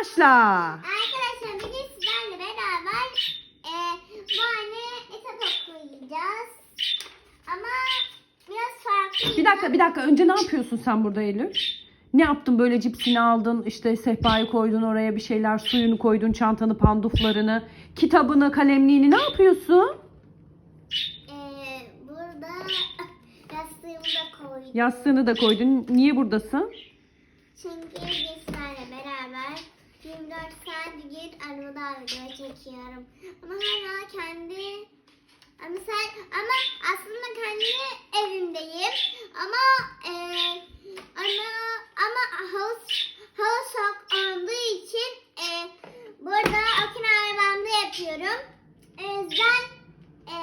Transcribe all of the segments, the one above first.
başla. Arkadaşlar bugün sizlerle beraber e, bu anne etap okuyacağız. Ama biraz farklı. Bir dakika bir dakika önce ne yapıyorsun sen burada Eylül? Ne yaptın böyle cipsini aldın işte sehpayı koydun oraya bir şeyler suyunu koydun çantanı panduflarını kitabını kalemliğini ne yapıyorsun? E, burada yastığımı da koydum. Yastığını da koydun niye buradasın? Çünkü biz sizlerle beraber 24 saat bir gün arabada video çekiyorum. Ama hala kendi ama sen ama aslında kendi evimdeyim. Ama e, ama ama havuz havuz soğuk olduğu için e, burada okul arabamda yapıyorum. E, ben e,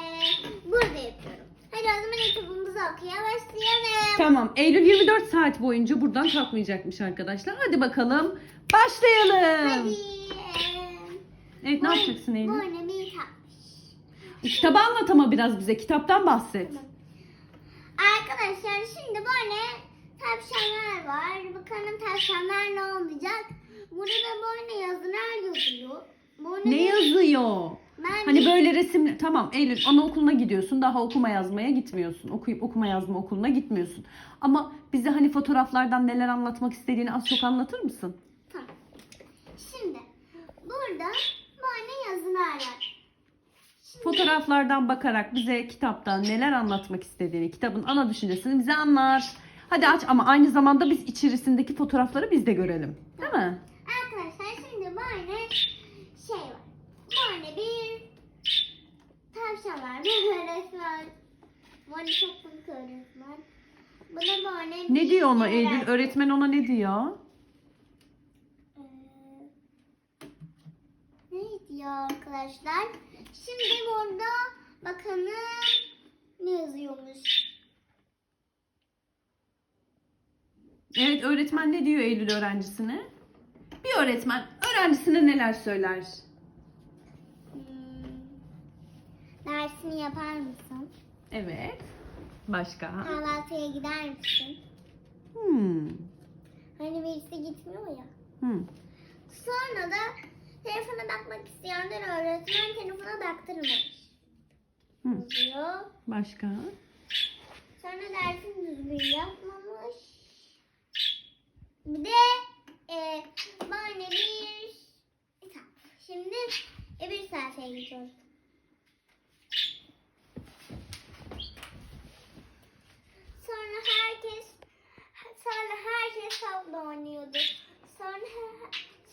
burada yapıyorum. Hadi o zaman kitabımızı okumaya başlayalım. Tamam Eylül 24 saat boyunca buradan kalkmayacakmış arkadaşlar. Hadi bakalım başlayalım. Hadi. Evet ne yapacaksın Bu Eylül? ne bir kitapmış. Kitabı anlat ama biraz bize kitaptan bahset. Arkadaşlar şimdi böyle tavşanlar var. Bakalım tavşanlar ne olacak? Burada da böyle yazılar yazıyor. Böyle Ne yazıyor? Ben Hani böyle resim tamam Eylül anaokuluna gidiyorsun daha okuma yazmaya gitmiyorsun. Okuyup okuma yazma okuluna gitmiyorsun. Ama bize hani fotoğraflardan neler anlatmak istediğini az çok anlatır mısın? Tamam. Şimdi burada böyle var. Fotoğraflardan bakarak bize kitaptan neler anlatmak istediğini, kitabın ana düşüncesini bize anlat. Hadi aç ama aynı zamanda biz içerisindeki fotoğrafları biz de görelim. Değil mi? Arkadaşlar şimdi böyle şey var. Böyle bir tavşan var. Bir öğretmen. Böyle çok büyük öğretmen. Bu da böyle Ne bir diyor ona öğretmen. Eylül? Öğretmen ona ne diyor? Diyor arkadaşlar? Şimdi burada bakalım ne yazıyormuş. Evet öğretmen ne diyor Eylül öğrencisine? Bir öğretmen öğrencisine neler söyler? Hmm, dersini yapar mısın? Evet. Başka? Kahvaltıya gider misin? Hmm. Hani birisi gitmiyor ya. Hmm. Sonra da telefona bakmak isteyenler öğretmen telefona baktırmamış. Hmm. Yazıyor. Başka? Sonra dersini düzgün yapmamış. Bir de e, böyle bir kitap. Şimdi öbür sayfaya geçiyoruz. Sonra herkes sonra herkes tavla oynuyordu. Sonra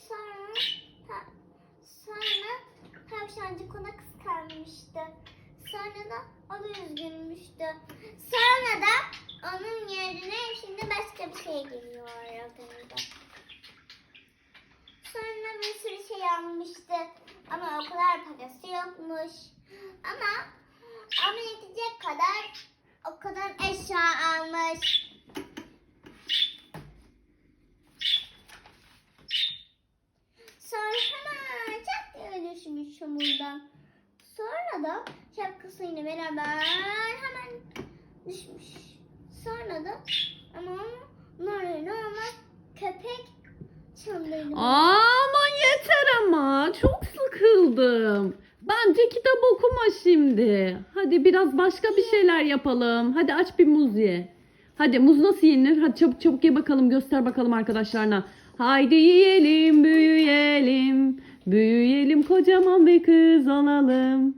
sonra ta- sonra tavşancık ona kıskanmıştı. Sonra da o da üzgünmüştü. Sonra da onun yerine şimdi başka bir şey geliyor aklımda. Sonra bir sürü şey almıştı. Ama o kadar parası yokmuş. Ama ama yetecek kadar o kadar eşya almış. Sonra hemen çat diye düşmüş çamurdan. Sonra da şapkasıyla beraber hemen düşmüş. Sonra da ama normal normal köpek çamuruyla. Aman yeter ama. Çok sıkıldım. Bence kitap okuma şimdi. Hadi biraz başka bir şeyler yapalım. Hadi aç bir muz ye. Hadi muz nasıl yenir? Hadi çabuk çabuk ye bakalım. Göster bakalım arkadaşlarına. Haydi yiyelim, büyüyelim. Büyüyelim, kocaman bir kız olalım.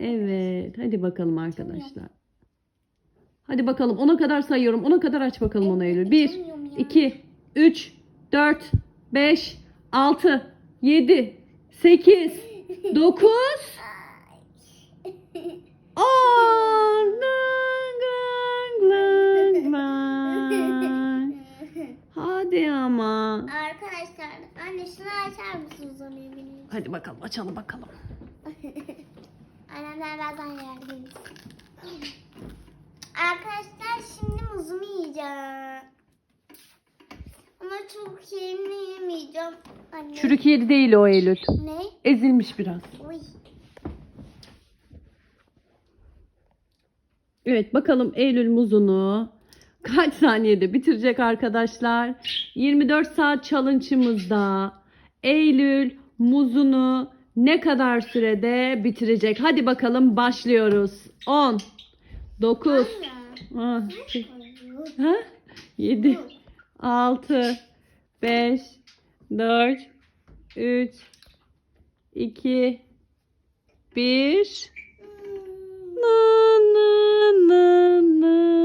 Evet, hadi bakalım arkadaşlar. Hadi bakalım ona kadar sayıyorum. Ona kadar aç bakalım onu Eylül. 1, açamıyorum ya. 2, 3, 4, 5, 6, 7, 8, 9, 10. Hadi ama. Anne şunu açar mısınız onu benim? Hadi bakalım açalım bakalım. Annemler bazen yardım. Arkadaşlar şimdi muzumu yiyeceğim. Ama çok yerini yemeyeceğim. Anne. Çürük yeri değil o Eylül. Ne? Ezilmiş biraz. Uy. Evet bakalım Eylül muzunu kaç saniyede bitirecek arkadaşlar? 24 saat challenge'ımızda Eylül muzunu ne kadar sürede bitirecek? Hadi bakalım başlıyoruz. 10 9 Anne. 7 6 5 4 3 2 1 Na, na, na, na.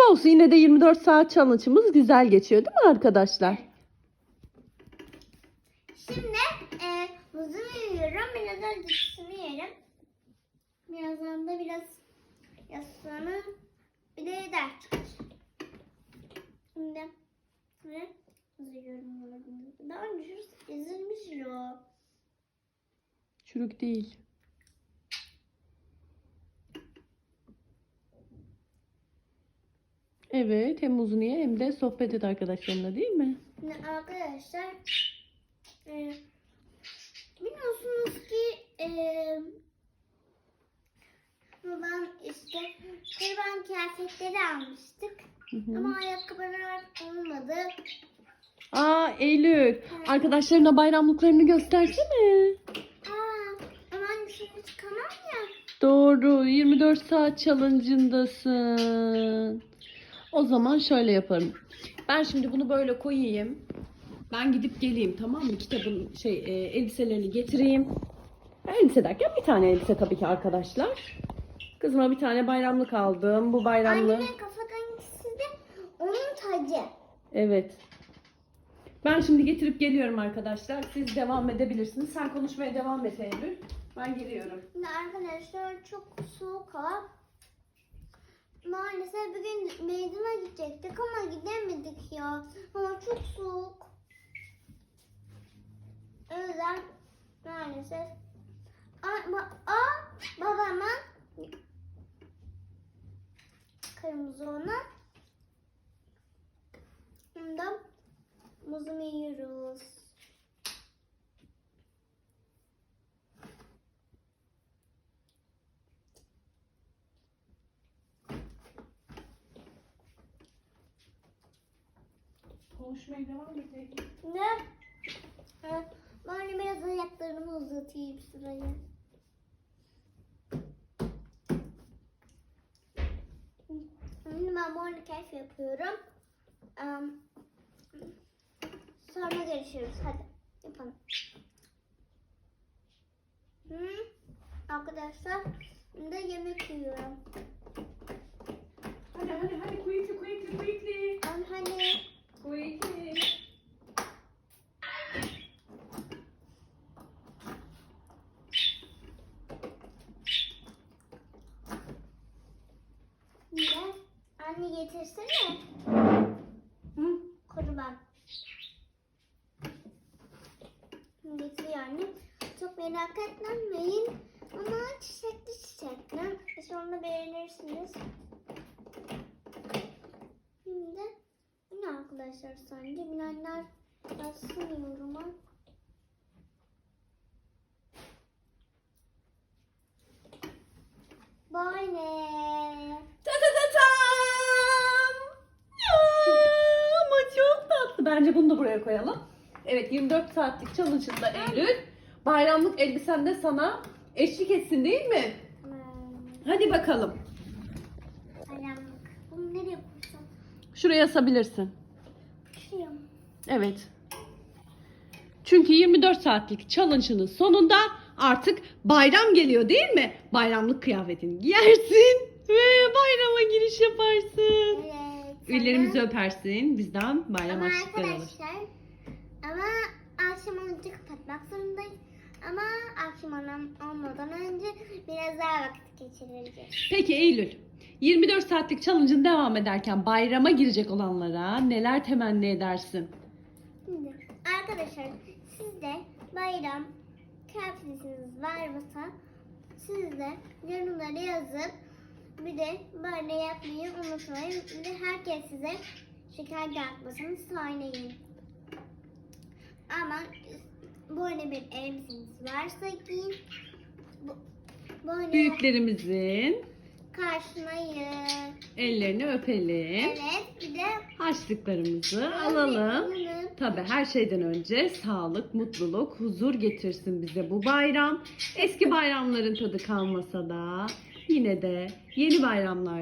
Ama olsun yine de 24 saat challenge'ımız güzel geçiyor değil mi arkadaşlar? Şimdi e, muzumu yiyorum. Birazdan cipsimi yerim. Birazdan da biraz yaslanı bir de ders. Şimdi ve muz yiyorum. Daha önce şurası ezilmiş ya. Çürük değil. Evet hem muzunu ye hem de sohbet et arkadaşlarınla değil mi? Şimdi arkadaşlar e, biliyorsunuz ki e, buradan işte kurban kıyafetleri almıştık. Hı hı. Ama ayakkabılar olmadı. Aa Eylül arkadaşlarına bayramlıklarını göstersene. Aa, ama dışarı çıkamam ya. Doğru 24 saat challenge'ındasın. O zaman şöyle yaparım. Ben şimdi bunu böyle koyayım. Ben gidip geleyim tamam mı? Kitabın şey e, elbiselerini getireyim. Elbise derken bir tane elbise tabii ki arkadaşlar. Kızıma bir tane bayramlık aldım. Bu bayramlığı. Annemin kafadan ikisi de onun tacı. Evet. Ben şimdi getirip geliyorum arkadaşlar. Siz devam edebilirsiniz. Sen konuşmaya devam et Eylül. Ben geliyorum. Arkadaşlar çok soğuk hava. Maalesef bugün meydana gidecektik ama gidemedik ya. Hava çok soğuk. O yüzden maalesef a, ba- a babamın kırmızı ona Bundan muzumu yiyoruz. Konuşmaya devam Eylül. Ne? Ben biraz ayaklarımı uzatayım sıraya. Şimdi ben arada keyif yapıyorum. Em, sonra görüşürüz. Hadi yapalım. Hı? Arkadaşlar şimdi yemek yiyorum. Hadi hadi hadi quickly quickly quickly. Am hani Quickly. ne? Getirsene. Hı? Kurban. Getiriyor anne. Çok merak etmeyin. Ama çiçekli çiçekli. Sonra beğenirsiniz. Şimdi bu ne arkadaşlar sence? Bilenler yazsın yoruma. Böyle. Ta ta ta tam. Ya, ama çok tatlı. Bence bunu da buraya koyalım. Evet 24 saatlik challenge'ında Eylül. Bayramlık elbisen de sana eşlik etsin değil mi? Hadi bakalım. karanlık. Bunu nereye koysam? Şuraya asabilirsin. Şuraya mı? Evet. Çünkü 24 saatlik challenge'ının sonunda artık bayram geliyor değil mi? Bayramlık kıyafetini giyersin ve bayrama giriş yaparsın. Evet. Üllerimizi öpersin. Bizden bayram Ama harçlıkları alır. arkadaşlar ama akşam olunca kapatmak zorundayız. Ama akşam olan- olmadan önce biraz daha vakit geçireceğiz. Peki Eylül. 24 saatlik challenge'ın devam ederken bayrama girecek olanlara neler temenni edersin? Şimdi arkadaşlar siz de bayram kıyafetiniz varsa siz de yorumlara yazıp bir de böyle yapmayı unutmayın. Bir de herkes size şeker dağıtmasını söyleyin. Ama böyle bir elbiseniz varsa giyin. Bu- Böyle Büyüklerimizin karşılayın. Ellerini öpelim. Evet bir de Harçlıklarımızı alalım. Tabii her şeyden önce sağlık, mutluluk, huzur getirsin bize bu bayram. Eski bayramların tadı kalmasa da yine de yeni bayramlar